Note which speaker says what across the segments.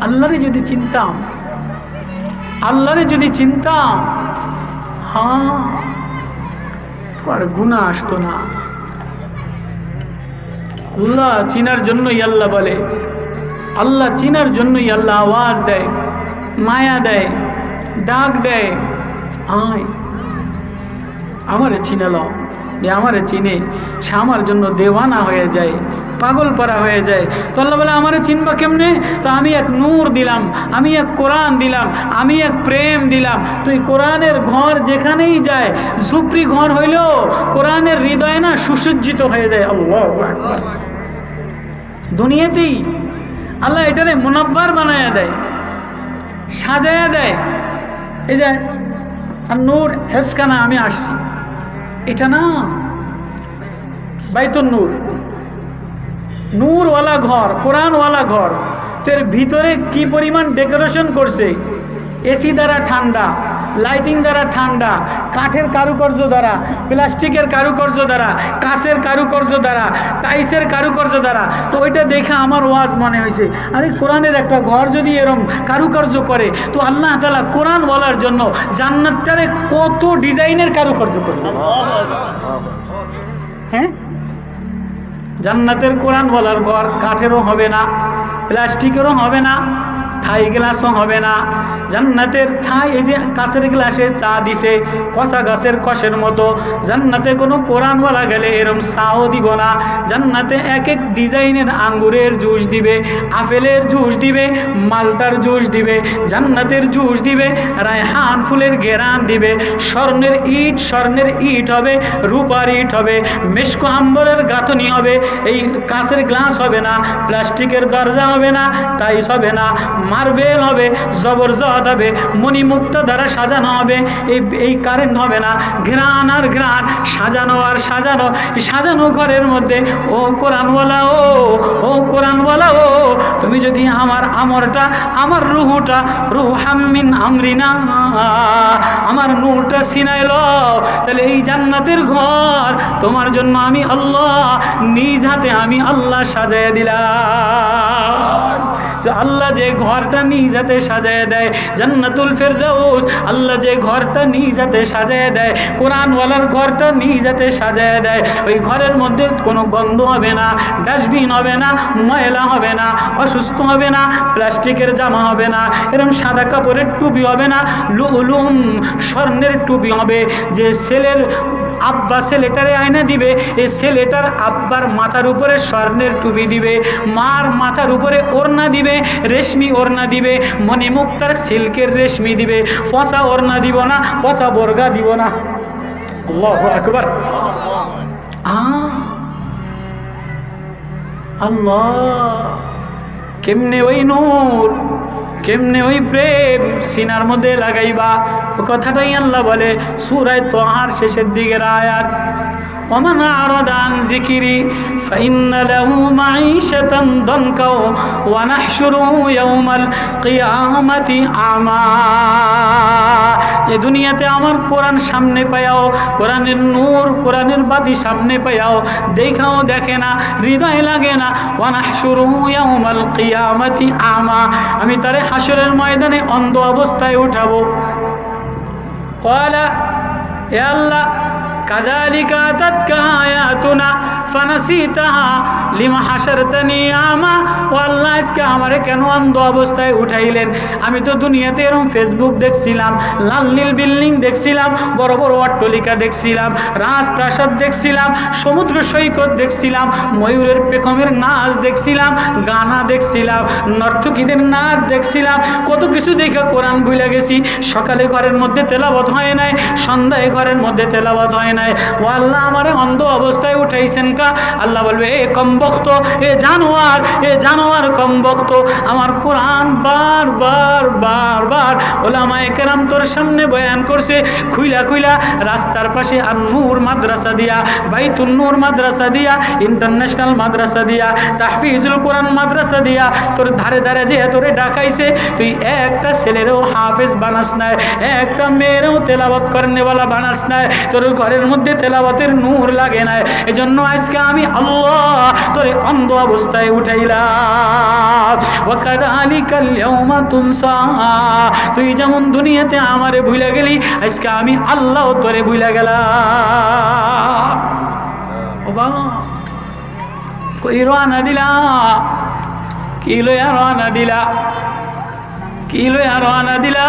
Speaker 1: আল্লাহরে যদি চিনতাম, আল্লাহরে যদি চিনতাম হ্যাঁ গুণা আসতো না। আল্লাহ চিনার জন্যই আল্লাহ বলে। আল্লাহ চিনার জন্যই আল্লাহ আওয়াজ দেয়, মায়া দেয়, ডাক দেয়। আয় আমারে চিনাল যে আমারে চিনে, সে আমার জন্য দেওয়ানা হয়ে যায়, পাগল পারা হয়ে যায়। তো আল্লাহ বলে, আমারে চিনবা কেমনে? তো আমি এক নূর দিলাম, আমি এক কোরআন দিলাম, আমি এক প্রেম দিলাম। তুই কোরআনের ঘর যেখানেই যায় সুপ্রি ঘর হইলেও কোরআনের হৃদয় না সুসজ্জিত হয়ে যায়। আল্লাহ দুনিয়াতেই আল্লাহ এটারে মুনাব্বার বানায়া দেয়, সাজায়া দেয়। এই যে, আর নূর হেফসখানা আমি আসছি। এটা না? বাইতুল নূর। নূরওয়ালা ঘর, কোরআনওয়ালা ঘর। তো এর ভিতরে কি পরিমাণ ডেকোরেশন করছে? এসি দ্বারা ঠান্ডা। লাইটিং দ্বারা ঠান্ডা, কাঠের কারুকার্য দ্বারা, প্লাস্টিকের কারুকার্য দ্বারা, কাঁচের কারুকার্য দ্বারা টাইসের কারুকার্য দ্বারা, তো ওইটা দেখে আমার ওয়াজ মনে হয়েছে। আরে কোরআনের একটা ঘর যদি এরম কারুকার্য করে, তো আল্লাহ তালা কোরআন বলার জন্য জান্নাতটারে কত ডিজাইনের কারুকার্য করবে হ্যাঁ? জান্নাতের কোরআন বলার ঘর, কাঠেরও হবে না, প্লাস্টিকেরও হবে না থাই গ্লাসও হবে না। জান্নাতের থাই এই যে কাছের গ্লাসে চা দিছে, কষা গাছের কষের মতো। জান্নাতে কোনো কোরআনওয়ালা গেলে এরম চাও দিব না। জান্নাতে এক এক ডিজাইনের আঙ্গুরের জুস দিবে, আপেলের জুস দিবে মালটার জুস দিবে, জান্নাতের জুস দিবে, রায়হান ফুলের গেরান দিবে, স্বর্ণের ইট স্বর্ণের ইট হবে, রূপার ইট হবে, মেশকো আম্বরের গাঁথনি হবে, এই কাঁচের গ্লাস হবে না, প্লাস্টিকের দরজা হবে না টাইস হবে না মার্বেল হবে জবরজত হবে, মণিমুক্ত দ্বারা সাজানো হবে। এই এই কারেন্ট হবে না, ঘ্রাণ আর ঘ্রাণ, সাজানো আর সাজানো সাজানো ঘরের মধ্যে, ও কোরআনওয়ালা, ও ও কোরআনওয়ালা, ও, তুমি যদি আমার আমরটা, আমার রুহুটা রুহাম্মিন আমরিনা, আমার নূরটা সিনাইল তাহলে এই জান্নাতের ঘর, তোমার জন্য আমি আল্লাহ, নিজ হাতে আমি আল্লাহ সাজায় দিলাম। আল্লাহ যে ঘরটা নিজ হাতে সাজায় দেয়, জান্নাতুল ফেরদাউস, আল্লাহ যে ঘরটা নিজ হাতে সাজায় দেয়, কোরআনওয়ালার ঘরটা নিজ হাতে সাজায় দেয়। ওই ঘরের মধ্যে কোনো গন্ধ হবে না, ডাস্টবিন হবে না, ময়লা হবে না, অসুস্থ হবে না, প্লাস্টিকের জামা হবে না এরকম সাদা কাপড়ের টুপি হবে না, লুলুম স্বর্ণের টুপি হবে। যে ছেলের আব্বা ছেলেটারে আয়না দিবে এই ছেলেটার আব্বার মাথার উপরে স্বর্ণের টুপি দিবে, মার মাথার উপরে ওড়না দিবে, রেশমি ওড়না দিবে মনে মণিমুক্তার সিল্কের রেশমি দিবে, পচা ওড়না দিব না, পচা বর্গা দিব না। আল্লাহ আকবর। আল্লাহ, কেমনে ওই নূর? কেমনে ওই প্রেম সিনার মধ্যে লাগাইবা? কথাটাই আল্লাহ বলে, সুরায় তো আর শেষের দিকের আয়াত। ومن أعرض عن ذكري فإن له معيشة ضنكا ونحشره يوم القيامة أعمى এ দুনিয়াতে আমার কোরআন সামনে পায়াও কোরআনের নূর কোরআনের বাতি সামনে পায়াও দেখাও দেখে না হৃদয় লাগে না ওয়ানাহশুরু ইয়াউমাল কিয়ামাতি আমা আমি তারে হাসরের ময়দানে অন্ধ অবস্থায় উঠাবো কয়লা এ আল্লাহ कदालिका तत्काया तुना ফানাসিতাহা লিমা হাসারতানি আমা, ও আল্লাহ আমারে কেন অন্ধ অবস্থায় উঠাইলেন? আমি তো দুনিয়াতে এরকম ফেসবুক দেখছিলাম, লাল নীল বিল্ডিং দেখছিলাম, বড় বড় অট্টলিকা দেখছিলাম রাজপ্রাসাদ দেখছিলাম, সমুদ্র সৈকত দেখছিলাম, ময়ূরের পেখমের নাচ দেখছিলাম, গানা দেখছিলাম, নর্তকীদের নাচ দেখছিলাম, কত কিছু দেখে কোরআন ভুলে গেছি। সকালে ঘরের মধ্যে তেলাবত হয় নাই, সন্ধ্যায় ঘরের মধ্যে তেলাবত হয় নাই। ও আল্লাহ আমার অন্ধ অবস্থায় উঠাইছেন কা আল্লাহ বলবে, এ কম বক্ত এ জানোয়ার এ জানোয়ার কম বক্ত আমার কোরআন বার বার বার বার ওলামায়ে কেরাম তোর সামনে বয়ান করছে। খুইলা খুইলা রাস্তার পাশে আর নূর মাদ্রাসা দিয়া বাইতুল নূর মাদ্রাসা দিয়া, ইন্টারন্যাশনাল মাদ্রাসা দিয়া, তাহফিজুল কোরআন মাদ্রাসা দিয়া। তোর ধারে ধারে যে তোরে ডাকাইছে, তুই একটা ছেলেরও হাফেজ বানাস নাই, একটা মেয়েরও তেলাবত করেনেওয়ালা বানাস নাই। তোর ঘরের মধ্যে তেলাবতের নূর লাগে নাই। এজন্য আজকে আজকে আমি আল্লাহ তোরে অন্ধ অবস্থায় উঠাইলাম। ওয়াকাদালিকাল ইয়াউমা তুনসা। তুই যেমন দুনিয়াতে আমারে ভুলে গেলি, আজকে আমি আল্লাহ তোরে ভুলে গেলাম। ও বাবা কই রানা দিলা? কি লইয়া রানা দিলা? কি লইয়া রানা দিলা?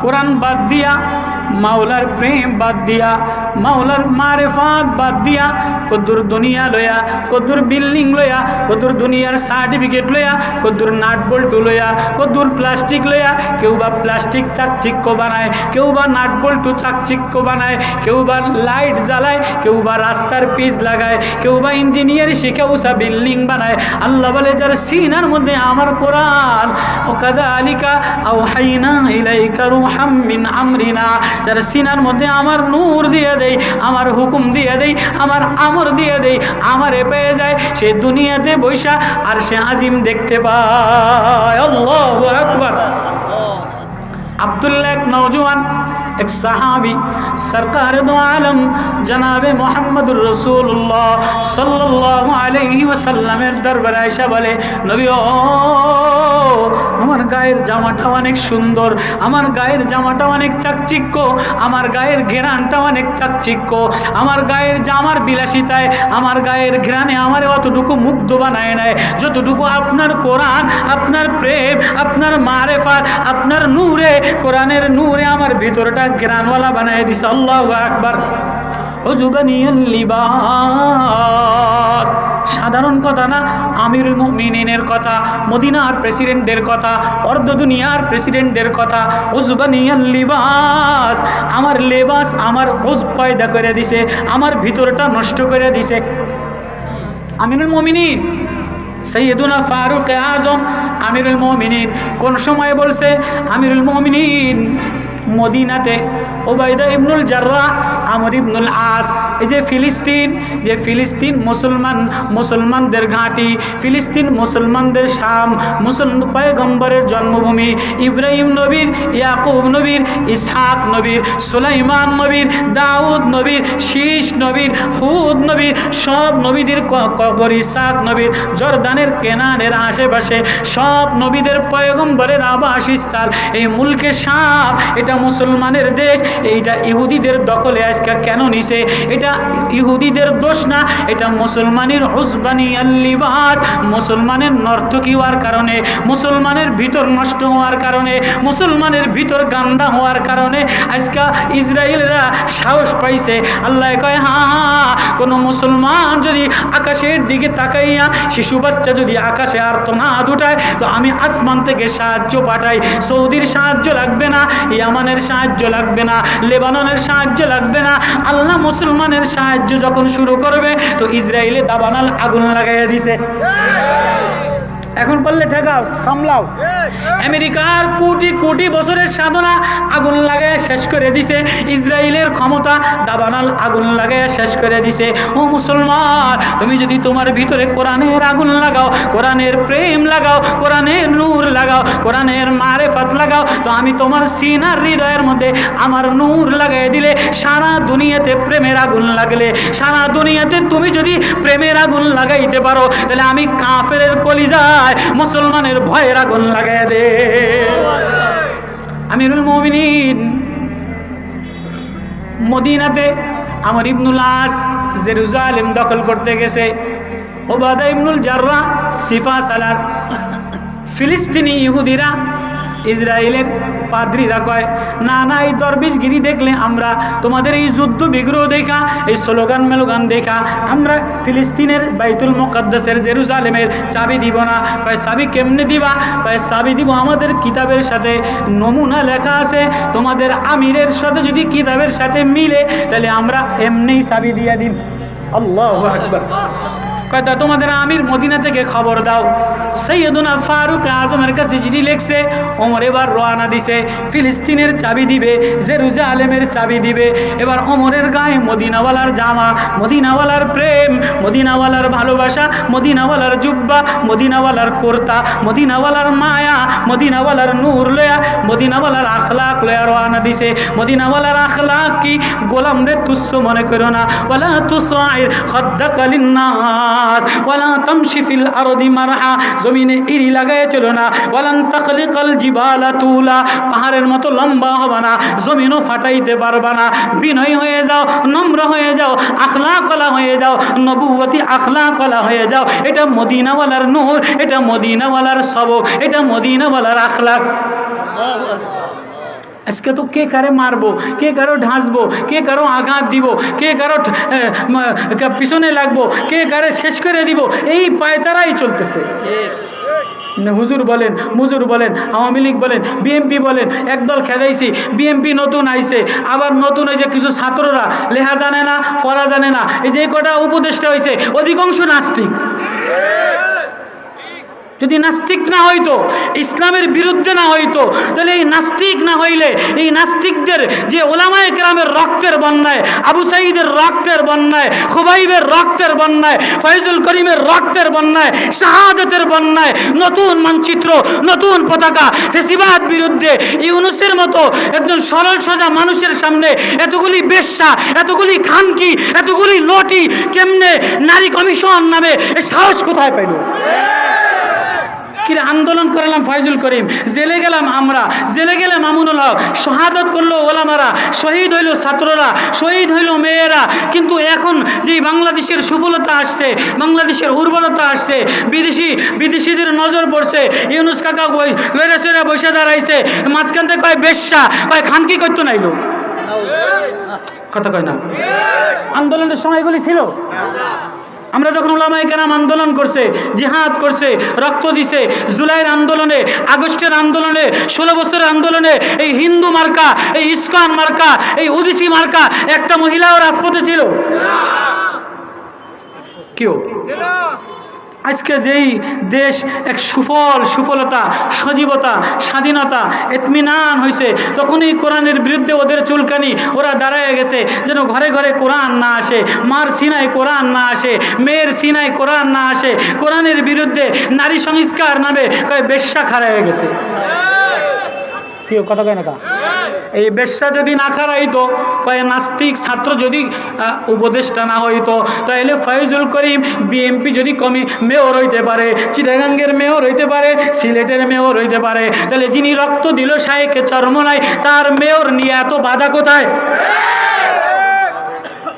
Speaker 1: কোরআন বাদ দিয়া মাওলার প্রেম বাদ দিয়া, মাওলার মারেফাত বাদ দিয়া, কদ্দুর দুনিয়া লয়া, কদ্দুর বিল্ডিং লয়া, কদ্দুর দুনিয়ার সার্টিফিকেট লয়া, কদ্দুর নাট বল্টু লয়া, কদ্দুর প্লাস্টিক লয়া, কেউ বা প্লাস্টিক চাকচিক্য বানায়, কেউ বা নাট বল্টু চাকচিক্য বানায়, কেউ বা লাইট জ্বালায়, কেউ বা রাস্তার পিচ লাগায়, কেউ বা ইঞ্জিনিয়ার শিখে উষা বিল্ডিং বানায়। আল্লাহ বলে, যার সিনার মধ্যে আমার কোরআন ও কাদা আলিকা আও হাইনা ইলাইকা রুহাম মিন আমরিনা। যার সিনার মধ্যে আমার নূর দিয়ে দেই, আমার হুকুম দিয়ে দেই, আমার আমর দিয়ে দেই, আমারে পেয়ে যায়, সে দুনিয়াতে বৈশা আর সে আজিম দেখতে পায়। আকবার। আব্দুল্লাহ এক নৌজওয়ান এক সাহাবি, সরকার দো আলম, জনাবে মোহাম্মদুর রসুল্লাহ সাল্লাহ আলহি ওসাল্লামের দরবারে আয়সা বলে, নবী ও আমার গায়ের জামাটা অনেক সুন্দর, আমার গায়ের জামাটা অনেক চাকচিক্য, আমার গায়ের ঘেরানটা অনেক চাকচিক্য, আমার গায়ের জামার বিলাসিতায়, আমার গায়ের ঘেরানে আমার অতটুকু মুগ্ধ বানায় নেয়। যতটুকু আপনার কোরআন, আপনার প্রেম, আপনার মারেফাত, আপনার নূরে, কোরআনের নূরে আমার ভিতরটা ঘেরানওয়ালা বানায় দিছে। আল্লাহ আকবার। অজুবানিয়াল লিবাস। সাধারণ কথা না, আমিরুল মুমিনিনের কথা, মদিনার প্রেসিডেন্টের কথা, অর্ধ দুনিয়ার প্রেসিডেন্টের কথা, উজবানিয়াল লিবাস, আমার লেবাস আমার ওজ পয়দা করে দিছে, আমার ভিতরটা নষ্ট করে দিছে। আমিরুল মুমিনিন, সৈয়দুনা ফারুক আজম, আমিরুল মমিনিন, কোন সময় বলছে? আমিরুল মমিনিন, মদিনাতে ওবায়দা ইবনুল জাররা আমর ইবনুল আস এই যে ফিলিস্তিন যে ফিলিস্তিন মুসলমান, মুসলমানদের ঘাঁটি, ফিলিস্তিন মুসলমানদের শাম, মুসল, পয়গম্বরের জন্মভূমি, ইব্রাহিম নবীর, ইয়াকুব নবীর, ইসহাক নবীর, সুলাইমান নবীর, দাউদ নবীর শীষ নবীর, হুদ নবীর, সব নবীদের কবর ইসাক নবীর, জর্দানের, কেনানের আশেপাশে সব নবীদের পয়গম্বরের আবাসস্থল এই মুলকে সাপ এটা মুসলমানের দেশ, এইটা ইহুদিদের দখলে আজকে কেন নিছে? এটা ইহুদিদের দোষ না, এটা মুসলমানের উসবানি আল্লিবাস মুসলমানের নর্তকী হওয়ার কারণে, মুসলমানের ভিতর নষ্ট হওয়ার কারণে, মুসলমানের ভিতর গান্দা হওয়ার কারণে আজকে ইসরায়েলরা সাহস পাইছে। আল্লাহ কয় হ্যাঁ হ্যাঁ কোনো মুসলমান যদি আকাশের দিকে তাকাইয়া, শিশু বাচ্চা যদি আকাশে আর তো না দুটায় তো আমি আসমান থেকে সাহায্য পাঠাই। সৌদির সাহায্য লাগবে না, ইয়ামানের সাহায্য লাগবে না, লেবাননের সাহায্য লাগবে না। আল্লাহ মুসলমানের সাহায্য যখন শুরু করবে তো ইসরায়েলে দাবানাল আগুন লাগাইয়া দিছে। এখন পারলে ঠেকাও, সামলাও। আমেরিকার কোটি কোটি বছরের সাধনা আগুন লাগায় শেষ করে দিছে। ইসরায়েলের ক্ষমতা দাবানাল আগুন লাগায় শেষ করে দিছে। ও মুসলমান, তুমি যদি তোমার ভিতরে কোরআনের আগুন লাগাও, কোরআনের প্রেম লাগাও, কোরআনের নূর লাগাও, কোরআনের মারেফাত লাগাও, তো আমি তোমার সিনার হৃদয়ের মধ্যে আমার নূর লাগাই দিলে সারা দুনিয়াতে প্রেমের আগুন লাগলে। সারা দুনিয়াতে তুমি যদি প্রেমের আগুন লাগাইতে পারো, তাহলে আমি কাফের কলিজায় মুসলমানের ভয়ের আগুন লাগাই দে। আমিরুল মমিনিন, মদিনাতে আমার ইবনুল আস জেরুজালেম দখল করতে গেছে। ওবাদা ইবনুল জাররা, সিফা সালার ফিলিস্তিনি ইহুদিরা ইসরায়েলের পাদ্রীরা কয়, না না, এই দরবেশগিরি দেখলে আমরা তোমাদের এই যুদ্ধ বিগ্রহ দেখা, এই স্লোগান মেলোগান দেখা। আমরা ফিলিস্তিনের বাইতুল মোকাদ্দাসের জেরুজালেমের চাবি দিব না। কয়, চাবি কেমনে দিবা? কয়, চাবি দিব আমাদের কিতাবের সাথে। নমুনা লেখা আছে, তোমাদের আমিরের সাথে যদি কিতাবের সাথে মিলে, তাহলে আমরা এমনিই চাবি দিয়ে দিন আল্লাহ কয়, তা তোমাদের আমির মদিনা থেকে খবর দাও। সৈয়দুনা ফারুক আজমের কাছে চিঠি লিখছে, ওমর এবার রওনা দিছে, ফিলিস্তিনের চাবি দিবে জেরুজা আলেমের চাবি দিবে। এবার ওমরের গায়ে মদিনাওয়ালার জামা, মদিনাওয়ালার প্রেম, মদিনাওয়ালার ভালোবাসা, মদিনাওয়ালার জুব্বা, মদিনাওয়ালার কোর্তা, মদিনাওয়ালার মায়া, মদিনাওয়ালার নূর লয়া, মদিনাওয়ালার আখলাক লয়া রওনা দিছে। মদিনাওয়ালার আখলাক কি গোলাম রে তুচ্ছ মনে করো না? ওয়ালা তুসাইর খাদ্দাকা লিন্নাস, ওয়ালা তামশি ফিল আরদি মারহা জমিনে ইরি লাগায় চলো না। ওয়ালান তাখলিকাল জিবালা তুলা। পাহাড়ের মতো লম্বা হবে না, জমিনও ফাটাইতে পারবা না। বিনয় হয়ে যাও, নম্র হয়ে যাও আখলা কলা হয়ে যাও নবুবতী আখলা কলা হয়ে যাও। এটা মদিনাওয়ালার নূর, এটা মদিনাওয়ালার সবক এটা মদিনাওয়ালার আখলাক। আজকে তো কে কারে মারবো? কে কারও ঢাসবো? কে কারও আঘাত দিব? কে কারও পিছনে লাগবো? কে কারে শেষ করে দিব? এই পায়তারাই চলতেছে। হুজুর বলেন মুজুর বলেন, আওয়ামী লীগ বলেন বিএমপি বলেন, একদল খেদাইছি বিএমপি নতুন আইছে, আবার নতুন হয়েছে কিছু ছাত্ররা, লেহা জানে না পড়া জানে না, এই যে কটা উপদেষ্টা হয়েছে অধিকাংশ নাস্তিক। যদি নাস্তিক না হইতো, ইসলামের বিরুদ্ধে না হইতো, তাহলে এই নাস্তিক না হইলে এই নাস্তিকদের যে ওলামায় গ্রামের রক্তের বন্যায়, আবু সাইদের রক্তের বন্যায়, খুবাইবের রক্তের বন্যায়, ফয়জুল করিমের রক্তের বন্যায়, শাহাদতের বন্যায়, নতুন মানচিত্র, নতুন পতাকা, ফেসিবাদ বিরুদ্ধে ইউনুসের মতো একজন সরল সোজা মানুষের সামনে এতগুলি বেশ্যা, এতগুলি খানকি, এতগুলি লটি কেমনে নারী কমিশন নামে সাহস কোথায় পাইল? কিরে আন্দোলন করালাম ফয়জুল করিম। জেলে গেলাম আমরা। জেলে গেলে মামুনুল হক। শাহাদত করল ওলামারা। শহীদ হইল ছাত্ররা। শহীদ হইল মেয়েরা। কিন্তু এখন যে বাংলাদেশের সফলতা আসছে, বাংলাদেশের উর্বরতা আসছে, বিদেশি, বিদেশিদের নজর পড়ছে, ইউনুস কাকা লইরা সইরা বসে দাঁড়াইছে, মাঝখান থেকে কয় বেশ্যা, কয় খানকি করতো নাইলো? কথা কয় না? আন্দোলনের সময় এগুলি ছিল? আমরা যখন ওলামায় কেরাম আন্দোলন করছে জিহাদ করছে রক্ত দিছে জুলাইয়ের আন্দোলনে আগস্টের আন্দোলনে ষোলো বছরের আন্দোলনে এই হিন্দু মার্কা এই ইস্কান মার্কা এই ওবিসি মার্কা একটা মহিলাও রাজপথে ছিল। কেউ আজকে যেই দেশ এক সুফল, সুফলতা, সজীবতা, স্বাধীনতা এতমিনান হয়েছে তখনই কোরআনের বিরুদ্ধে ওদের চুলকানি, ওরা দাঁড়ায় গেছে, যেন ঘরে ঘরে কোরআন না আসে, মার সিনায় কোরআন না আসে, মেয়ের সিনায় কোরআন না আসে, কোরআনের বিরুদ্ধে নারী সংস্কার নামে কয় বেশ্যা হয়ে গেছে। কেউ কথা কয় না কা? এই বেশ্যা যদি না খারাইতো, কয় নাস্তিক ছাত্র যদি উপদেষ্টা না হইতো তাহলে ফয়জুল করিম বিএমপি যদি কমি মেয়র হইতে পারে, চিটাগাঙ্গের মেয়র হইতে পারে, সিলেটের মেয়র হইতে পারে তাহলে যিনি রক্ত দিল শাহেকে চর্মনায় তার মেয়র নিয়ে এত বাধা কোথায়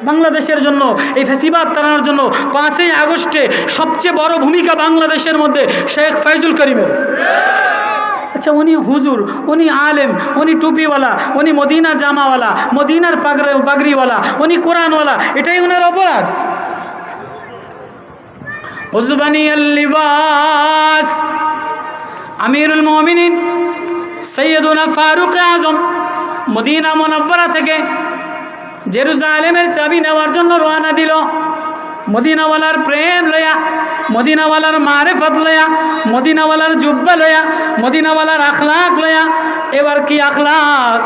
Speaker 1: বাংলাদেশের জন্য, এই ফেসিবাদ তাড়ানোর জন্য পাঁচই আগস্টে সবচেয়ে বড় ভূমিকা বাংলাদেশের মধ্যে শেখ ফয়জুল করিমের আচ্ছা উনি হুজুর, উনি আলেম, উনি টুপিওয়ালা, উনি মদিনা জামাওয়ালা, মদিনার পাগড়ি, পাগড়িওয়ালা, উনি কোরআনওয়ালা, এটাই ওনার অপরাধ। উজবানি লিবাস, আমিরুল মমিনিন, সৈয়দুনা ফারুক আজম, মদিনা মোনাব্বরা থেকে জেরুজালেমের চাবি নেওয়ার জন্য রওনা দিল। মদিনাওয়ালার প্রেম লয়া মদিনাওয়ালার মারেফত লয়া, মদিনাওয়ালার জুব্বা লয়া, মদিনাওয়ালার আখলাক লয়া। এবার কি আখলাক?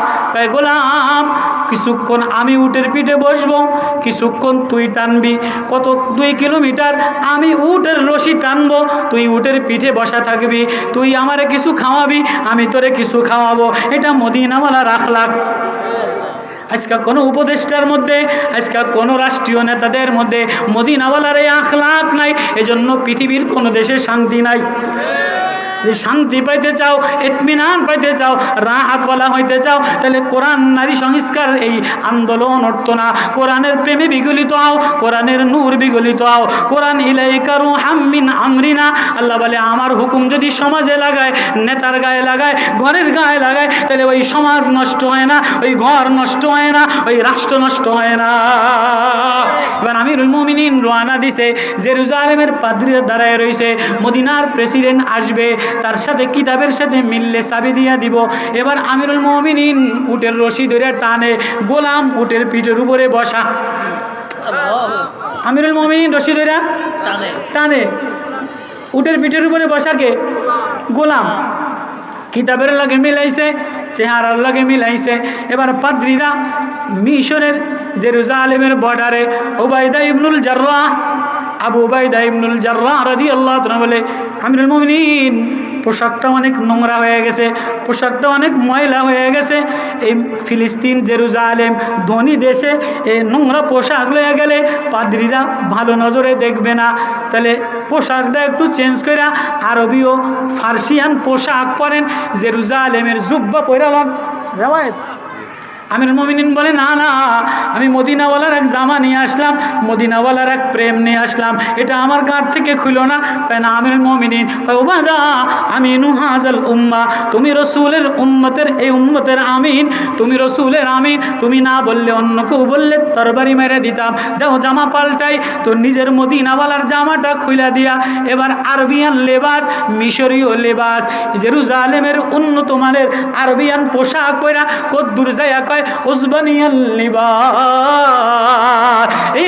Speaker 1: গোলাম, কিছুক্ষণ আমি উটের পিঠে বসবো, কিছুক্ষণ তুই টানবি। কত দুই কিলোমিটার আমি উটের রশি টানবো, তুই উটের পিঠে বসা থাকবি, তুই আমারে কিছু খাওয়াবি, আমি তোরে কিছু খাওয়াবো। এটা মদিনাওয়ালার আখলাক। আজকে কোনো উপদেষ্টার মধ্যে, আজকে কোনো রাষ্ট্রীয় নেতাদের মধ্যে মদিনাওয়ালার এই আখলাক নাই, এজন্য পৃথিবীর কোনো দেশে শান্তি নাই। যদি শান্তি পাইতে চাও এতমিনান পাইতে চাও, রাহাতওয়ালা হইতে চাও, তাহলে কোরআন নারী সংস্কার এই আন্দোলন উঠতো না। কোরআনের প্রেমে বিগলিত হও, কোরআনের নূর বিগলিত হও। কোরআন ইলাইকারু হাম্মিন আমরিনা। আল্লাহ বলে, আমার হুকুম যদি সমাজে লাগায়, নেতার গায়ে লাগায়, ঘরের গায়ে লাগায়, তাহলে ওই সমাজ নষ্ট হয় না, ওই ঘর নষ্ট হয় না, ওই রাষ্ট্র নষ্ট হয় না। এবার আমিরুল মুমিনিন রোয়ানা দিছে, জেরুজালেমের পাদ্রির দাঁড়ায় রয়েছে মদিনার প্রেসিডেন্ট আসবে তার সাথে কিতাবের সাথে মিললে চাবি দিয়া দিব। এবার আমিরুল মমিনিন উটের রশি ধরে টানে গোলাম উটের পিঠের উপরে বসা। আমিরুল মমিনিন রশি ধরে টানে। উটের পিঠের উপরে বসাকে গোলাম। কিতাবের লাগে মিলাইছে চেহারার লাগে মিলাইছে। এবার পাদ্রীরা মিশরের জেরুজালেমের বর্ডারে ওবায়দা ইবনুল জার্রা আবু ওবায়দা ইবনুল জার্রা রাদি আল্লাহ বলে, আমিরুল মুমিনিন, পোশাকটা অনেক নোংরা হয়ে গেছে, পোশাকটা অনেক ময়লা হয়ে গেছে। এই ফিলিস্তিন, জেরুজালেম, ধনী দেশে এই নোংরা পোশাক লয়ে গেলে পাদ্রীরা ভালো নজরে দেখবে না। তাহলে পোশাকটা একটু চেঞ্জ করে আরবীয় ফার্সিয়ান পোশাক পরেন। জেরুজালেমের জুব্বা পরালাম রেওয়ায়ত আমির মমিনিন বলে, না না, আমি মদিনাওয়ালার এক জামা নিয়ে আসলাম, মদিনাওয়ালার এক প্রেম নিয়ে আসলাম। এটা আমার গাঁট থেকে খুলো না। তাই না আমির মমিনিন। ও বাদা আমি নুহাজাল উম্মা। তুমি রসুলের উম্মতের, এই উম্মতের আমিন। তুমি রসুলের আমিন। তুমি না বললে অন্য কেউ বললে, তরবারি মেরে দিতাম। দেখো জামা পাল্টাই। তো নিজের মদিনাওয়ালার জামাটা খুলে দিয়া। এবার আরবিয়ান লেবাস, মিশরীয় লেবাস। জেরুজালেমের উন্নত মানের আরবিয়ান পোশাক পরা কদ্দুর যায়া এই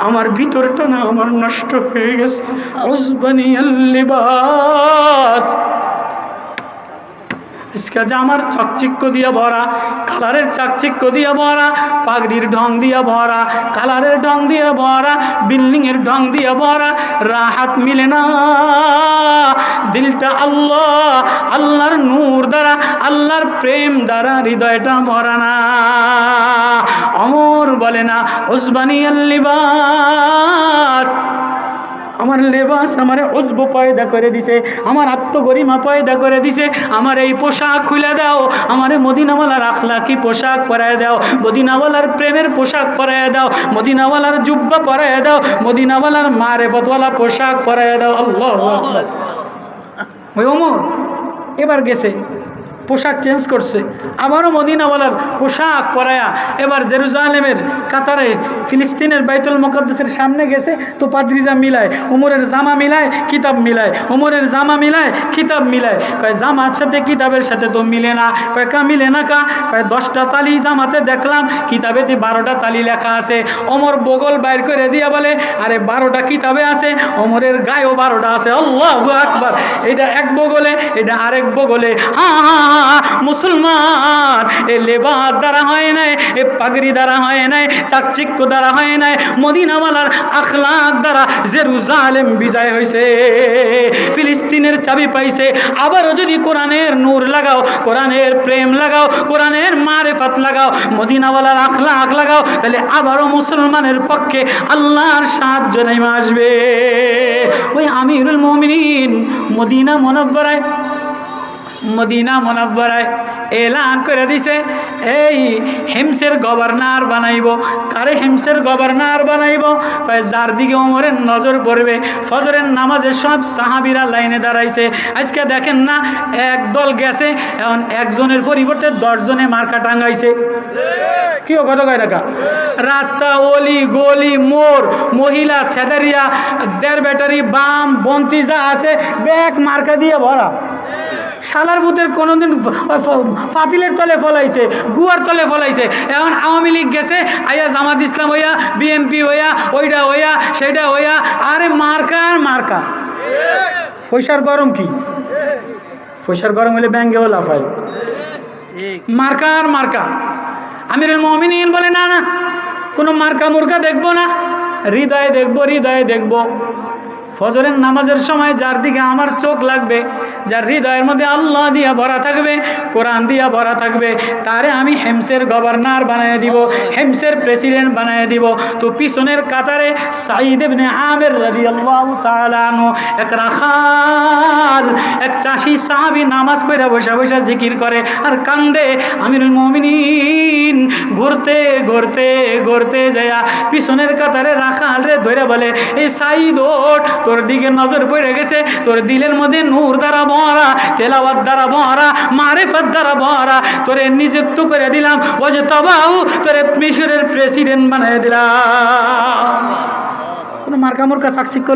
Speaker 1: আমার ভিতরটা না আমার নষ্ট হয়ে গেছে। উসবানিয়াল ইসকা জামার চাকচিক্য দিয়া ভরা, কালারের চাকচিক্য দিয়া ভরা, পাগড়ির ঢং দিয়া ভরা, কালারের ঢং দিয়া ভরা, বিল্ডিংয়ের ঢং দিয়া ভরা, রাহাত মিলে না। দিলটা আল্লাহ, আল্লাহর নূর দ্বারা, আল্লাহর প্রেম দ্বারা হৃদয়টা ভরা না। অমর বলে না, ওসবানি আল্লিবাস আমার লেবাস, আমার অজব পয়দা করে দিছে, আমার আত্মগরিমা পয়দা করে দিছে, আমার এই পোশাক খুলে দাও, আমার মদিনাওয়ালার আখলাকি পোশাক পরায় দাও, মদিনাওয়ালার প্রেমের পোশাক পরায় দাও, মদিনাওয়ালার জুব্বা পরায় দাও, মদিনাওয়ালার মারে বদওয়ালা পোশাক পরায় দাও, আল্লাহ ওই ওমর, এবার গেছে। পোশাক চেঞ্জ করছে। আবারও মদিনাওয়ালার পোশাক পরায়া এবার জেরুজালেমের কাতারে ফিলিস্তিনের বাইতুল মোকাদ্দেসের সামনে গেছে। তো পাদ্রিরা মিলায় উমরের জামা মিলায় কিতাব মিলায়। উমরের জামা মিলায় কিতাব মিলায়। কয় জামার সাথে কিতাবের সাথে তো মিলে না। কয় কা মিলে না কা? কয় দশটা তালি জামাতে দেখলাম কিতাবে কিতাবেতে বারোটা তালি লেখা আছে। ওমর বগল বাইর করে দিয়া বলে আরে বারোটা কিতাবে আছে ওমরের গায়েও বারোটা আছে। আল্লাহ আকবার। এটা এক বগলে এটা আরেক বগলে। হা হা হা, মুসলমান, এ লেবাস দ্বারা হয় নাই, এ পাগড়ি দ্বারা হয় নাই, চাকচিক্য দ্বারা হয় নাই, মদিনাওয়ালার আখলাক দ্বারা জেরুজালেম বিজয় হয়েছে ফিলিস্তিনের চাবি পাইছে। আবারও যদি কোরআনের নূর লাগাও, কোরআনের প্রেম লাগাও, কোরআনের মারেফাত লাগাও, মদিনাওয়ালার আখলাক লাগাও, তাহলে আবারও মুসলমানের পক্ষে আল্লাহর সাহায্য নেমে আসবে। ওই আমিরুল মমিন মদিনা মনব্বরায় মদিনা মনব্বরায় এলান করে দিছে, এই হিমসের গভর্নর বানাইব, কারে হিমসের গভর্নর বানাইব? যার দিকে ওমরের নজর পড়বে, ফজরের নামাজে সব সাহাবিরা লাইনে দাঁড়াইছে। আজকে দেখেন না, এক দল গেছে, এখন একজনের পরিবর্তে দশজনে মার্কা টাঙ্গাইছে। কি কত কয় টাকা রাস্তা, অলি, গলি মোড় মহিলা, সেদারিয়া, দেড় ব্যাটারি, বাম, বন্তি যা আছে, ব্যাগ মার্কা দিয়ে ভরা। শালার ভূতের কোনোদিন ফাতিলের তলে ফলাইছে, গুয়ার তলে ফলাইছে। এখন আওয়ামী লীগ গেছে, আইয়া জামাত ইসলাম হইয়া, বিএনপি হইয়া ওইটা হইয়া সেইটা হইয়া, আরে মার্কা আর মার্কা। পয়সার গরম কি? পয়সার গরম হলে ব্যাঙ্গেও লাফায়। মার্কা আর মার্কা। আমির মমিনিন বলে, না না, কোনো মার্কা মুর্কা দেখব না। হৃদয়ে দেখব হৃদয়ে দেখব। ফজরের নামাজের সময় যার দিকে আমার চোখ লাগবে, যার হৃদয়ের মধ্যে আল্লাহ দিয়া ভরা থাকবে, কোরআন দিয়া ভরা থাকবে, তারে আমি হেমসের গভর্নর বানিয়ে দিব, হেমসের প্রেসিডেন্ট বানিয়ে দিব। তো পিছনের কাতারে সাইদ আমের রাদিয়াল্লাহু তাআলা আনহু, এক রাখাল, এক চাষি সাহাবী নামাজ পড়ে বসে বসে জিকির করে আর কান্দে, আমিরুল মুমিনিন ঘুরতে ঘুরতে ঘুরতে যায়া পিছনের কাতারে রাখাল রে ধরে বলে এই সাইদ ওঠ তোর দিকে নজর পড়ে গেছে, তোর দিলের মধ্যে নূর দ্বারা ভরা, তেলাওয়াত দ্বারা ভরা, মারেফাত দ্বারা ভরা, তোরে নিযুক্ত করে দিলাম ও যে তবাউ, তোরে মিশরের প্রেসিডেন্ট বানিয়ে দিলাম। কোনো মার্কা মুরকা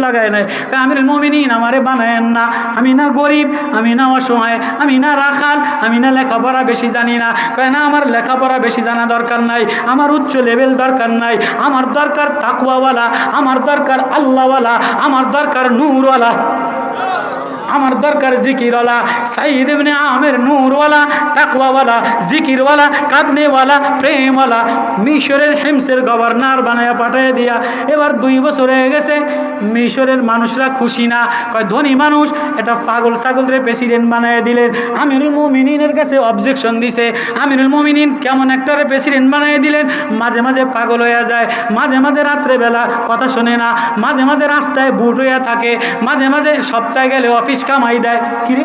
Speaker 1: লাগায় নাই। আমি আমির মমিনিন আমারে বানায়েন না। আমি না গরিব, আমি না অসহায়, আমি না রাখাল, আমি না লেখাপড়া বেশি জানি না। কয়, না, আমার লেখাপড়া বেশি জানা দরকার নাই, আমার উচ্চ লেভেল দরকার নাই, আমার দরকার তাকুয়াওয়ালা আমার দরকার আল্লাহওয়ালা, আমার দরকার নূরওয়ালা। আমার দরকার জিকিরওয়ালা সাইদ ইবনে আমের নূরওয়ালা, তাকওয়াওয়ালা, জিকিরওয়ালা, কাঁদনেওয়ালা, প্রেমওয়ালা, মিশরের হেমসের গভর্নর বানায়া পাঠিয়ে দিয়া এবার দুই বছর হয়ে গেছে, মিশরের মানুষরা খুশি না। কয়, ধনী মানুষ, এটা পাগল ছাগলরে প্রেসিডেন্ট বানায় দিলেন। আমিরুল মুমিনিনের কাছে অবজেকশন দিছে। আমিরুল মুমিনিন কেমন একটা প্রেসিডেন্ট বানিয়ে দিলেন। মাঝে মাঝে পাগল হয়ে যায়, মাঝে মাঝে রাত্রেবেলা কথা শোনে না, মাঝে মাঝে রাস্তায় বুট হইয়া থাকে, মাঝে মাঝে সপ্তাহে গেলে অফিস কামাই দেয়। কিরে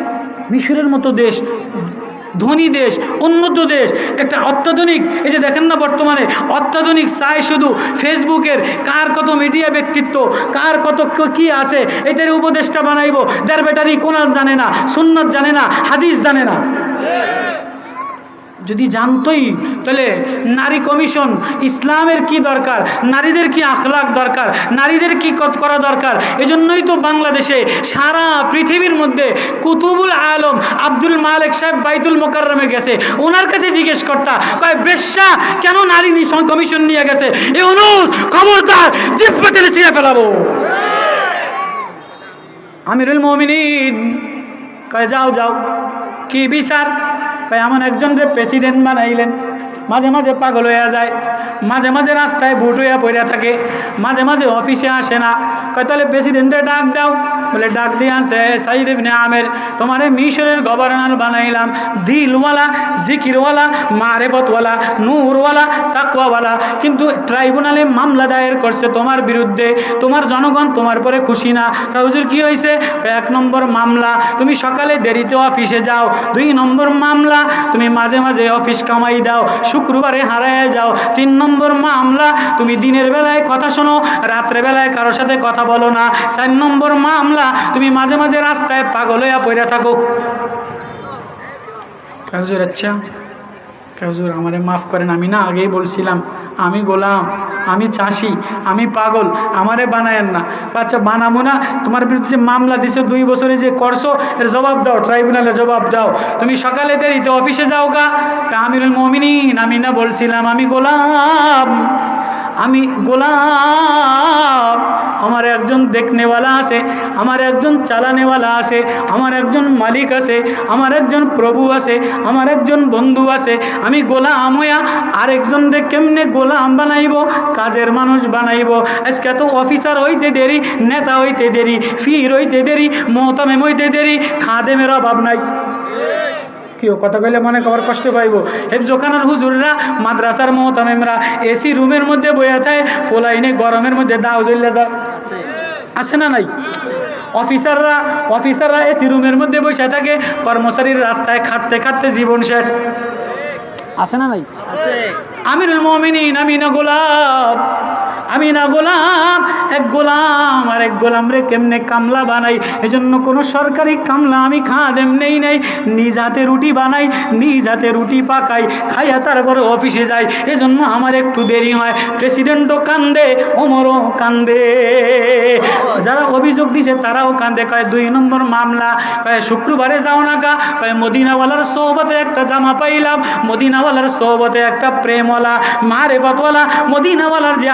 Speaker 1: মিশরের মতো দেশ, ধনী দেশ, উন্নত দেশ, একটা অত্যাধুনিক, এই যে দেখেন না বর্তমানে, অত্যাধুনিক চাই শুধু ফেসবুকের কার কত মিডিয়া ব্যক্তিত্ব, কার কত কি আছে, এটার উপদেশটা বানাইব যার বেটারি কোনাল জানে না, সুন্নত জানে না, হাদিস জানে না। যদি জানতই, তাহলে নারী কমিশন, ইসলামের কি দরকার? নারীদের কি আখলাক দরকার? নারীদের কি করা দরকার? এজন্যই তো বাংলাদেশে সারা পৃথিবীর মধ্যে কুতুবুল আলম আব্দুল মালিক সাহেব বাইতুল মোকাররমে গেছে। ওনার কাছে জিজ্ঞেস করতা, কয়, বেশ্যা, কেন নারী কমিশন নিয়ে গেছে? এ অনুজ, খবরদার, জিপ পেটেলে ছিঁড়ে ফেলাবো। আমিরুল মমিনিন, কয়, যাও যাও, কি বিচার? এমন একজনকে প্রেসিডেন্ট বানাইলেন। মাঝে মাঝে পাগল হইয়া যায়, মাঝে মাঝে রাস্তায় ভোট হইয়া পড়িয়া থাকে, মাঝে মাঝে অফিসে আসে না। কয়, তাহলে প্রেসিডেন্টে ডাক দাও। বলে, ডাক দিয়ে আছে সাইদ ইবনে আমের, তোমারে মিশরের গভর্নর বানাইলাম। দিলওয়ালা, জিকিরওয়ালা, মারেফতওয়ালা, নূরওয়ালা, তাকওয়াওয়ালা। কিন্তু ট্রাইব্যুনালে মামলা দায়ের করছে তোমার বিরুদ্ধে। তোমার জনগণ তোমার পরে খুশি না। হুজুর, কি হয়েছে এক নম্বর মামলা। তুমি সকালে দেরিতে অফিসে যাও। দুই নম্বর মামলা। তুমি মাঝে মাঝে অফিস কামাই দাও। শুক্রবারে হারায় যাও। তিন নম্বর মামলা, তুমি দিনের বেলায় কথা শোনো রাত্রেবেলায় কারোর সাথে কথা বলো না। চার নম্বর মামলা, তুমি মাঝে মাঝে রাস্তায় পাগল হইয়া পড়ে থাকো। কাজুর আচ্ছা। কাজুর আমারে মাফ করেন, আমি না আগেই বলছিলাম, আমি গোলাম। আমি চাষি, আমি পাগল, আমারে বানায়েন না। আচ্ছা বানাবো না? তোমার বিরুদ্ধে মামলা দিছে, দুই বছরে যে করছ, এর জবাব দাও, ট্রাইব্যুনালে জবাব দাও। তুমি সকালে দেরিতে অফিসে যাও গা। কা আমিরুল মমিনিন, আমি না বলছিলাম, আমি গোলাম আমি গোলাম। আমার একজন দেখনেওয়ালা আছে, আমার একজন চালানেওয়ালা আছে, আমার একজন মালিক আছে, আমার একজন প্রভু আছে, আমার একজন বন্ধু আছে। আমি গোলাম হইয়া আরেকজনরে কেমনে গোলাম বানাইব? কাজের মানুষ বানাইব। আজকে তো অফিসার হইতে দেরি, নেতা হইতে দেরি ফির হইতে দেরি মোহতামেম হইতে দেরি, খাদেমের অভাব নাই। কেউ কথা কইলে মনে কবার কষ্ট পাইব। হেফজোখানার হুজুররা, মাদ্রাসার মোহতামেমরা, এসি রুমের মধ্যে বইয়া থাকে ফোলাইনে গরমের মধ্যে দাও জ্বললে যা। আছে না নাই? অফিসাররা অফিসাররা এসি রুমের মধ্যে বসে থাকে, কর্মচারীর রাস্তায় খাটতে খাটতে জীবন শেষ। আছে না নাই? আমিরুল মমিনিন আমিনা গোলাপ। আমি না গোলাম, এক গোলাম আর এক গোলাম রে কেমনে কামলা বানাই? এজন্য কোনো সরকারি কামলা আমি খাদেম নেই নাই। নিজ হাতে রুটি বানাই, নিজ হাতে রুটি পাকাই, খাইয়া তারপরে অফিসে যাই। এজন্য আমার একটু দেরি হয়। প্রেসিডেন্টও কান্দে, ওমরও কান্দে। যারা অভিযোগ দিছে তারাও কান্দে। কয়, দুই নম্বর মামলা। কয়, শুক্রবারে যাও না গা। কয়, মদিনাওয়ালার সোহবতে একটা জামা পাইলাম। মদিনাওয়ালার সোহবতে একটা প্রেমওয়ালা। মারে বাতওয়ালা মদিনাওয়ালার যে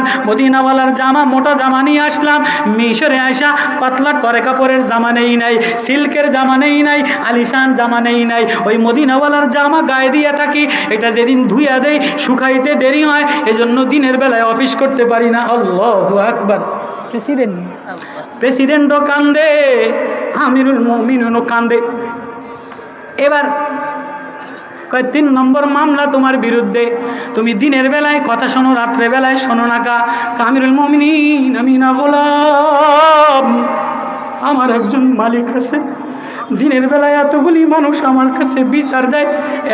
Speaker 1: আরবিয়ান মদিনাওয়ালার জামা, মোটা জামা নিয়ে আসলাম। মিশরে আসা পাতলা টরে কাপড়ের জামা নেই নাই, সিল্কের জামা নেই নাই, আলিশান জামা নেই নাই। ওই মদিনাওয়ালার জামা গায়ে দিয়ে থাকি, এটা যেদিন ধুইয়া দেয় শুকাইতে দেরি হয়, এজন্য দিনের বেলায় অফিস করতে পারি না। আল্লাহ আকবার। প্রেসিডেন্ট, প্রেসিডেন্টও কান্দে, আমিরুল মমিনুনও কান্দে। এবার কয়, তিন নম্বর মামলা তোমার বিরুদ্ধে। তুমি দিনের বেলায় কথা শোনো, রাত্রে বেলায় শোনো না কামিরুল মমিনিন আমি না গোলাম। আমার একজন মালিক আছে দিনের বেলায় এতগুলি মানুষ আমার কাছে বিচার দেয়,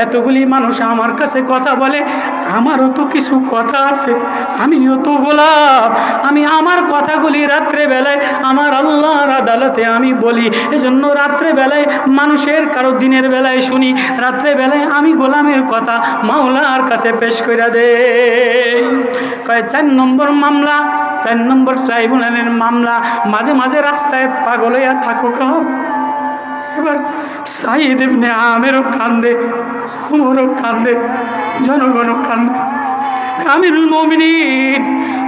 Speaker 1: এতগুলি মানুষ আমার কাছে কথা বলে, আমারও তো কিছু কথা আছে, আমিও তো গোলাপ, আমি আমার কথাগুলি রাত্রে বেলায় আমার আল্লাহর আদালতে আমি বলি। এজন্য রাত্রে বেলায় মানুষের কারও দিনের বেলায় শুনি, রাত্রে বেলায় আমি গোলামের কথা মাওলার কাছে পেশ করে দে কয়, চার নম্বর মামলা, চার নম্বর ট্রাইব্যুনালের মামলা, মাঝে মাঝে রাস্তায় পাগল হইয়া থাকো এবার সাইদ ইবনে আমেরও কান্দে উমরও কান্দে জনগণও কান্দে। আমিরুল মুমিনিন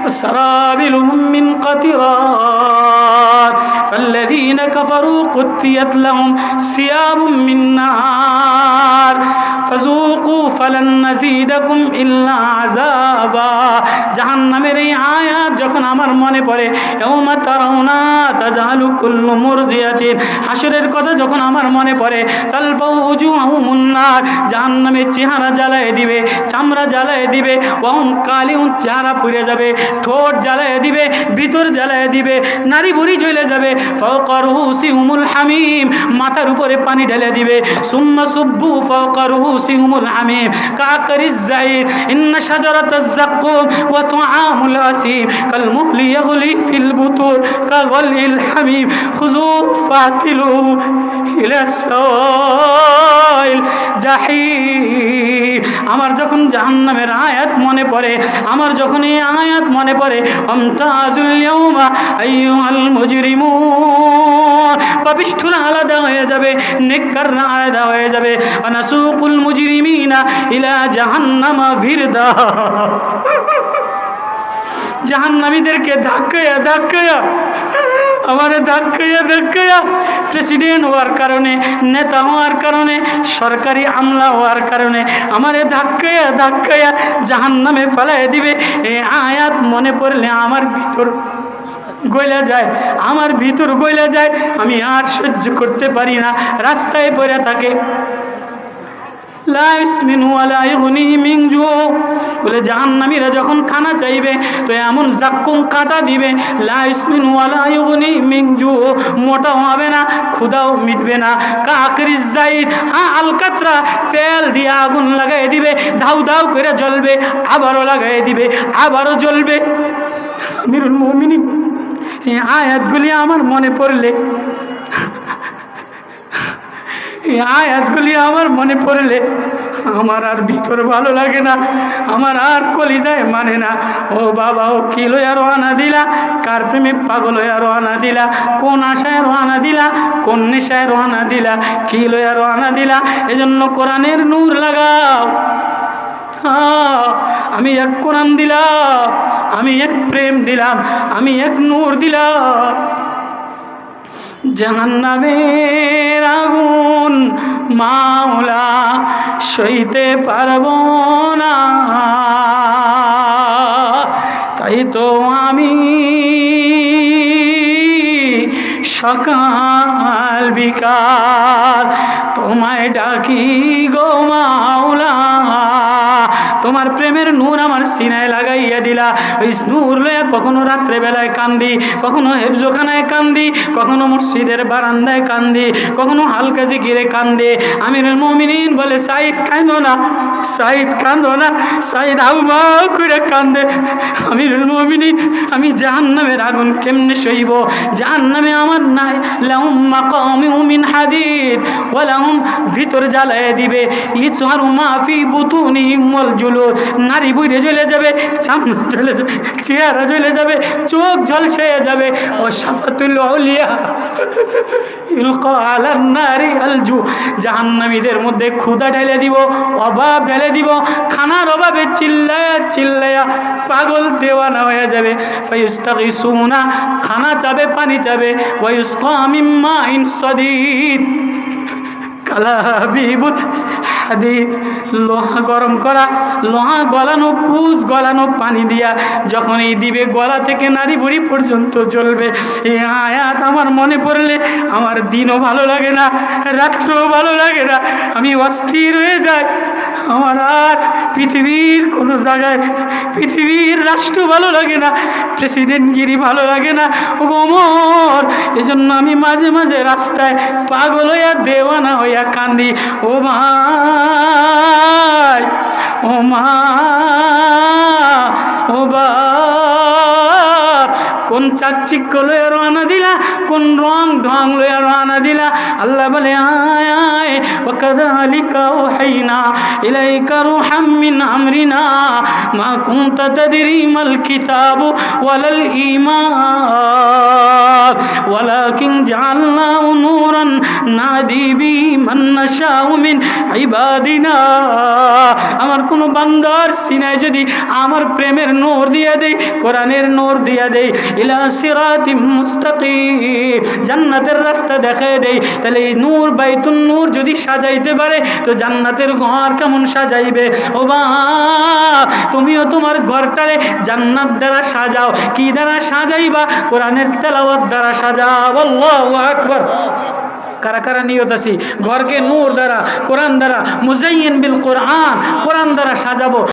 Speaker 1: سرابلهم من قطران فالذين كفروا قتيت لهم ثياب من نار فذوقوا فلن نزيدكم إلا عذابا জাহান্নামের এই আয়াত যখন আমার মনে পড়ে ইয়াউমা তারাউনা তাজালু কুল্লু মুরদিয়াতিন হাসরের কথা যখন আমার মনে পড়ে তালফাউ উজুহাহুমুন নার জাহান্নামের চেহারা জ্বালায় দিবে চামড়া জ্বালায় দিবে ওহম কালিউন চেহারা পুড়ে যাবে ঠোঁট জ্বালায় দিবে, ভিতর জ্বালায় দিবে, নারী বুড়ি জ্বলে যাবে। ফৌকারুসি উমুল হামিম, মাথার উপরে পানি ঢেলে দিবে। সুম্মা সুব্বু ফৌকারুসি উমুল হামিম কাকরিজ জাইর ইন্না শাজারাতাজ জাক্কুম ওয়া তুআমুল আসিম, কাল মুহলি ইয়াগলি ফিল বুতুর, কাগলিল হামিম, খুযু ফাতিলু ইলা সাওয়াইল জাহিম। আমার যখন জাহান্নামের আয়াত মনে পড়ে, আমার যখন এই আয়াত মনে পড়ে পাপিষ্ঠরা আলাদা হয়ে যাবে, নেককাররা আলাদা হয়ে যাবে। আনাসুকুল মুজরিমিনা ইলা জাহান্নামা ভিরদা জাহান্নামীদেরকে ধাক্কায়া ধাক্কায়া। আমার ধাক্কাইয়া ধাক্কাইয়া প্রেসিডেন্ট হওয়ার কারণে, নেতা হওয়ার কারণে, সরকারি আমলা হওয়ার কারণে আমারে ধাক্কাইয়া ধাক্কাইয়া জাহান নামে ফেলাই দিবে। এই আয়াত মনে পড়লে আমার ভিতর গইলা যায়, আমার ভিতর গইলা যায়। আমি আর সহ্য করতে পারি না, রাস্তায় পড়ে থাকে। বলে যখন খানা চাইবে, তো এমন জাক্কুম দিবে মিংজু হবে না, ক্ষুদাও মিটবে না। হ্যাঁ আলকাতরা, তেল দিয়ে আগুন লাগাই দিবে, ধাউ ধাউ করে জ্বলবে, আবারও লাগাই দিবে, আবারও জ্বলবে। আয়াতগুলি আমার মনে পড়লে এই আয়াতগুলি আমার মনে পড়লে আমার আর ভিতর ভালো লাগে না, আমার আর কলিজায় মানে না। ও বাবা, ও কি লইয়া রওনা দিলা? কার প্রেমে পাগল হইয়া রওনা দিলা? কোন আশায় রওনা দিলা? কোন নেশায় রওনা দিলা? কি লইয়া রওনা দিলা? এজন্য কোরআনের নূর লাগাও। আমি এক কোরআন দিলাম, আমি এক প্রেম দিলাম, আমি এক নূর দিলাম। জাহান্নামের আগুন মাওলা সইতে পারব না। তাই তো আমি সকাল বিকাল তোমায় ডাকি গো মাওলা। তোমার প্রেমের নূর আমার সিনায় লাগাইয়া দিলা। ওই নূর লইয়া কখনো রাত্রেবেলায় কান্দি, কখনো হেফজোখানায় কান্দি, কখনো মসজিদের বারান্দায় কান্দি, কখনো হালকা জিকিরে কান্দে। আমির মমিনিন বলে, সাইদ কান্দো না, সাইদ কান্দো না, সাইদ মাউ করে কান্দে আমির মমিনিন, আমি জাহান্নামের আগুন কেমনে সইব? জাহান্নামে আমার নাই। লাহুম মাকামি মিন হাদিদ, ওয়া লাহুম ভিতর জ্বালায় দিবে। ইচহারু মাফি বুতুনিহিম ওয়াল জুলুদ নারী বুইরে জ্বলে যাবে চামড়া জ্বলে যাবে, চেহারা জ্বলে যাবে, চোখ ঝলসে যাবে। ও সাফাতুল আউলিয়া। জাহান্নামীদের মধ্যে ক্ষুধা ঢেলে দিব, অভাব ঢেলে দিব, খানার অভাবে চিল্লায়া চিল্লায়া পাগল দেওয়ানা হয়ে যাবে। খানা চাবে, পানি চাবে। ওয়াইসকা মিম্মা ইন সদিদ। কালাবিবুল হাদিদ। লোহা গরম করা, লোহা গলানো পুষ গলানো, পানি দিয়া যখন এই দিবে গলা থেকে নারী বুড়ি পর্যন্ত চলবে এই আয়াত আমার মনে পড়লে আমার দিনও ভালো লাগে না, রাত্রও ভালো লাগে না। আমি অস্থির হয়ে যাই। আমার আর পৃথিবীর কোনো জায়গায় পৃথিবীর রাষ্ট্র ভালো লাগে না প্রেসিডেন্টগিরি ভালো লাগে না। ওমর, এজন্য আমি মাঝে মাঝে রাস্তায় পাগল হইয়া, দেওয়ানা হইয়া কান্দি, ও ভাই, ও মা, ও বাপ। কোন চাকচিক্য লয়ে রানা দিলা কোন রং ঢং লয়ে রানা দিলা আল্লাহ বলে আয় আয় وكذلك أوحينا إليك روحا من أمرنا ما كنت تدري ما الكتاب ولا الإيمان ولكن جعلناه نورا نهدي به من نشاء من عبادنا আমার কোনো বান্দার সিনায় যদি আমার প্রেমের নূর দিয়ে দেই কোরআনের নূর দিয়ে দেই জান্নাতের রাস্তা দেখায় দেই। তাহলে এই নূর, বাইতুন নূর যদি সাজাইতে পারে, তো জান্নাতের ঘর কেমন সাজাইবে? ও বা তুমিও তোমার ঘরটারে জান্নাত দ্বারা সাজাও। কি দ্বারা সাজাইবা? কোরআনের তেলাওয়াত দ্বারা সাজাও। আল্লাহু আকবার। কারা কারা নিয়ত আছি? ঘরকে নূর দ্বারা, কোরআন দ্বারা মুজাইন বিল কোরআন কোরআন দ্বারা সাজাবো।